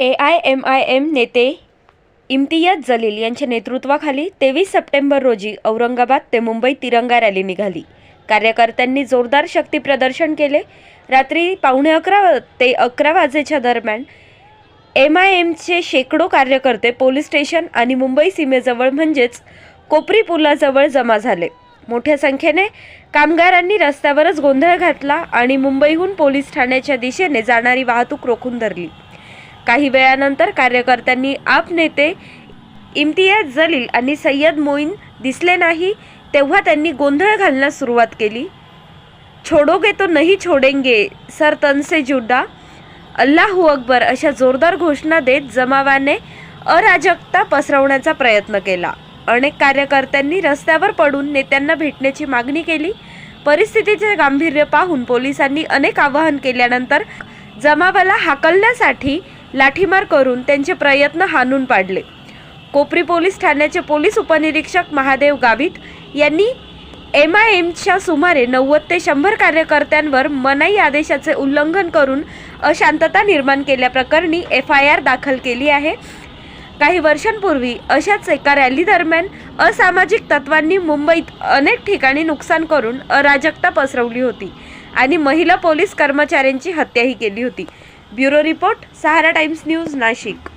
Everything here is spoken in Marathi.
A I M I M नेते इम्तियाज जलील यांच्या नेतृत्वाखाली तेवीस सप्टेंबर रोजी औरंगाबाद ते मुंबई तिरंगा रॅली निघाली. कार्यकर्त्यांनी जोरदार शक्ती प्रदर्शन केले. रात्री पावणे अकरा ते अकरा वाजेच्या दरम्यान एम आय एमचे शेकडो कार्यकर्ते पोलीस स्टेशन आणि मुंबई सीमेजवळ म्हणजेच कोपरी पुलाजवळ जमा झाले. मोठ्या संख्येने कामगारांनी रस्त्यावरच गोंधळ घातला आणि मुंबईहून पोलीस ठाण्याच्या दिशेने जाणारी वाहतूक रोखून धरली. काही वेळानंतर कार्यकर्त्यांनी आप नेते इम्तियाज जलील आणि सय्यद मोईन दिसले नाही तेव्हा त्यांनी गोंधळ घालण्यास सुरुवात केली. छोडोगे तो नहीं छोडेंगे सर तनसे जुड्डा. अल्लाहू अकबर अशा जोरदार घोषणा देत जमावाने अराजकता पसरवण्याचा प्रयत्न केला. अनेक कार्यकर्त्यांनी रस्त्यावर पडून नेत्यांना भेटण्याची मागणी केली. परिस्थितीचे गांभीर्य पाहून पोलिसांनी अनेक आवाहन केल्यानंतर जमावाला हाकलण्यासाठी लाठीमार करून त्यांचे प्रयत्न हाणून पाडले. कोपरी पोलीस ठाण्याचे पोलीस उपनिरीक्षक महादेव गावित यांनी एम आय एमच्या सुमारे नव्वद ते शंभर कार्यकर्त्यांवर मनाई आदेशाचे उल्लंघन करून अशांतता निर्माण केल्याप्रकरणी एफ आय आर दाखल केली आहे. काही वर्षांपूर्वी अशाच एका रॅलीदरम्यान असामाजिक तत्वांनी मुंबईत अनेक ठिकाणी नुकसान करून अराजकता पसरवली होती आणि महिला पोलीस कर्मचाऱ्यांची हत्याही केली होती. Bureau report Sahara Times News Nashik.